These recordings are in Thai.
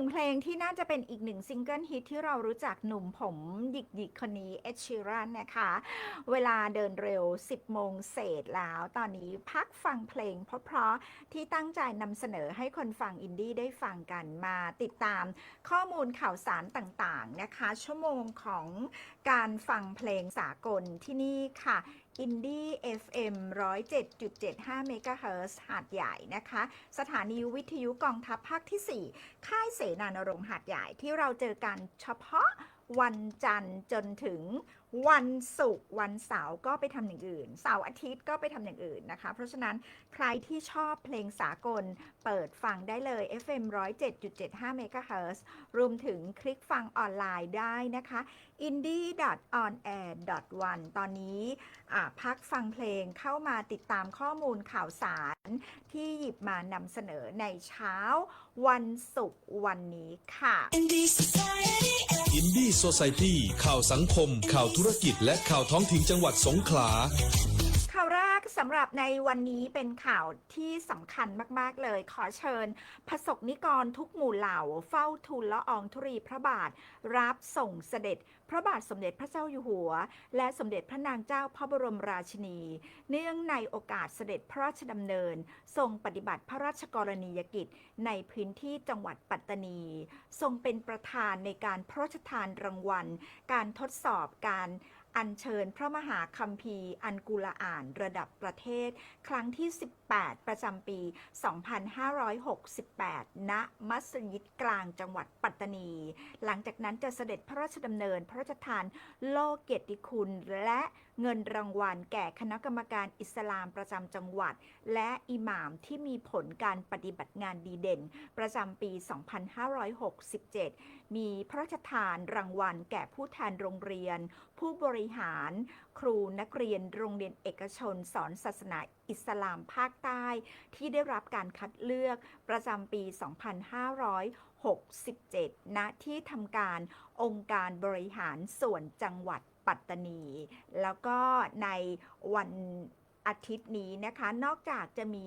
นึ่งเพลงที่น่าจะเป็นอีกหนึ่งซิงเกิลฮิตที่เรารู้จักหนุ่มผมหยิกหยิกคนนี้เอ s ช e รันนะคะ เวลาเดินเร็ว 10 โมงเศษแล้ว ตอนนี้พักฟังเพลงเพราะๆที่ตั้งใจนำเสนอให้คนฟังอินดี้ได้ฟังกันมาติดตามข้อมูลข่าวสารต่างๆนะคะ ชั่วโมงของการฟังเพลงสากลที่นี่ค่ะอินดี้ FM 107.75เมกะเฮิรตซ์หาดใหญ่นะคะ สถานีวิทยุกองทัพภาคที่ 4 ค่ายเสนานรงค์หาดใหญ่ที่เราเจอกันเฉพาะวันจันทร์จนถึง วันศุกร์วันเสาร์ก็ไปทำอย่างอื่น เสาร์อาทิตย์ก็ไปทำอย่างอื่นนะคะ เพราะฉะนั้นใครที่ชอบเพลงสากลเปิดฟังได้เลย FM 107.75เมกะเฮิรตซ์รวมถึงคลิกฟังออนไลน์ได้นะคะ indie.onair.one ตอนนี้พักฟังเพลงเข้ามาติดตามข้อมูลข่าวสารที่หยิบมานำเสนอในเช้าวันศุกร์วันนี้ค่ะ Indie Society ข่าวสังคม ข่าวธุรกิจและข่าวท้องถิ่นจังหวัดสงขลา สำหรับในวันนี้เป็นข่าวที่สำคัญมากๆเลย ขอเชิญพระสกนิกรทุกหมู่เหล่า เฝ้าทูลละอองธุรีพระบาท รับส่งเสด็จ พระบาทสมเด็จพระเจ้าอยู่หัว และสมเด็จพระนางเจ้าพระบรมราชินี เนื่องในโอกาสเสด็จพระราชดำเนิน ทรงปฏิบัติพระราชกรณียกิจ ในพื้นที่จังหวัดปัตตานี ทรงเป็นประธานในการพระราชทานรางวัล การทดสอบการ อัญเชิญพระมหาคัมภีร์ อันกุลอ่านระดับประเทศ ครั้งที่ 18 ประจำปี 2568 ณ มัสยิดกลางจังหวัดปัตตานี หลังจากนั้นจะเสด็จพระราชดำเนินพระราชทานโลกเกียรติคุณ และเงินรางวัลแก่คณะกรรมการอิสลามประจำจังหวัด และอิหม่ามที่มีผลการปฏิบัติงานดีเด่น ประจำปี 2567 มีพระราชทานรางวัลแก่ผู้แทนโรงเรียน ผู้บริหาร ครูนักเรียนโรงเรียนเอกชน สอนศาสนาอิสลามภาคใต้ ที่ได้รับการคัดเลือกประจำปี 2567 ณ ที่ทำการองค์การบริหารส่วนจังหวัดปัตตานี แล้วก็ในวันอาทิตย์นี้นะคะ นอกจากจะมี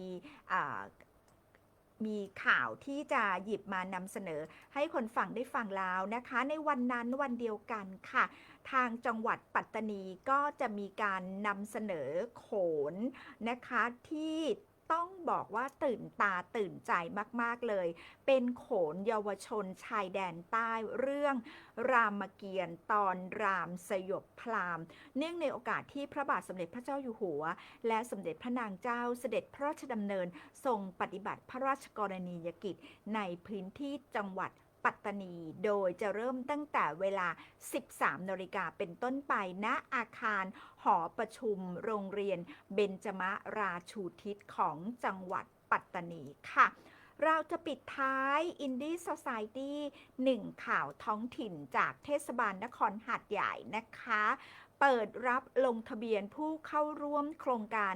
มีข่าวที่จะหยิบมานำเสนอ ให้คนฟังได้ฟังแล้วนะคะ ในวันนั้นวันเดียวกันค่ะ ทางจังหวัดปัตตานีก็จะมีการนำเสนอโขนนะคะที่ ต้องบอกว่าตื่นตาตื่นใจมาก ๆ เลย เป็นโขนเยาวชนชายแดนใต้เรื่องรามเกียรติ์ตอนรามสยบพราหมณ์เนื่องในโอกาสที่พระบาทสมเด็จพระเจ้าอยู่หัว และสมเด็จพระนางเจ้าเสด็จพระราชดำเนินทรงปฏิบัติพระราชกรณียกิจในพื้นที่จังหวัด ปัตตานี โดยจะเริ่มตั้งแต่เวลา 13นาฬิกาเป็นต้นไปณอาคารหอประชุมโรงเรียนเบญจมราชูทิศของจังหวัดปัตตานีค่ะเราจะปิดท้าย อินดี้ Society หนึ่งข่าวท้องถิ่นจากเทศบาลนครหาดใหญ่นะคะ เปิดรับลงทะเบียนผู้เข้าร่วมโครงการ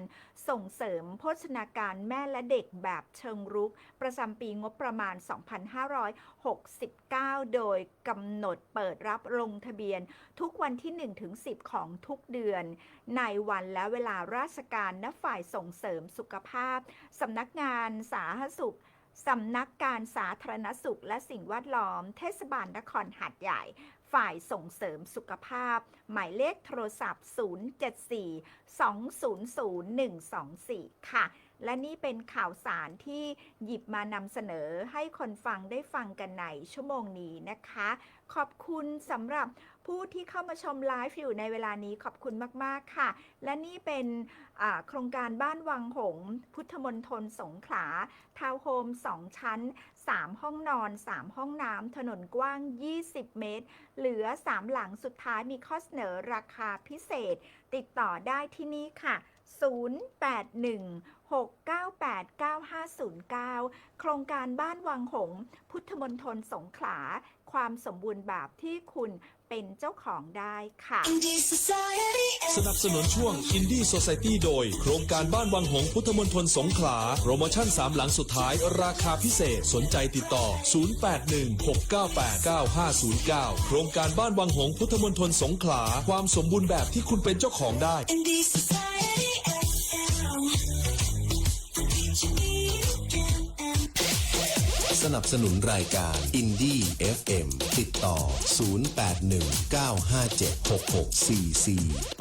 ส่งเสริมโภชนาการแม่และเด็กแบบเชิงรุก ประจำปีงบประมาณ 2569 โดยกำหนดเปิดรับลงทะเบียนทุกวันที่1-10 ของทุกเดือน ในวันและเวลาราชการณฝ่ายส่งเสริมสุขภาพสำนักงานสาธารณสุขสำนักการสาธารณสุขและสิ่งแวดล้อม เทศบาลนครหาดใหญ่ ฝ่ายส่งเสริมสุขภาพ หมายเลขโทรศัพท์ 074-200-124 ค่ะ และนี่เป็นข่าวสารที่หยิบมานำเสนอให้คนฟังได้ฟังกันในชั่วโมงนี้นะคะ ขอบคุณสำหรับ ผู้ที่เข้ามาชมไลฟ์อยู่ในเวลานี้ขอบคุณมาก ๆ ค่ะ และนี่เป็นโครงการบ้านวังหงส์พุทธมณฑลสงขลา ทาวน์โฮม 2 ชั้น 3 ห้องนอน 3 ห้องน้ำถนนกว้าง 20 เมตร เหลือ 3 หลังสุดท้ายมีข้อเสนอราคาพิเศษ ติดต่อได้ที่นี่ค่ะ 081 698 9509 โครงการบ้านวังหงส์พุทธมณฑลสงขลา ความสมบูรณ์แบบที่คุณ เป็นเจ้าของได้ค่ะ Indie Society สนับสนุนช่วง Indie Society โดย โครงการบ้านวังหงส์พุทธมณฑลสงขลา โปรโมชั่น 3 หลังสุดท้าย ราคาพิเศษสนใจติดต่อ 0816989509 โครงการบ้านวังหงส์พุทธมณฑลสงขลา ความสมบูรณ์แบบที่คุณเป็นเจ้าของได้ Indie Society สนับสนุนรายการอินดี้ FM ติดต่อ 0819576644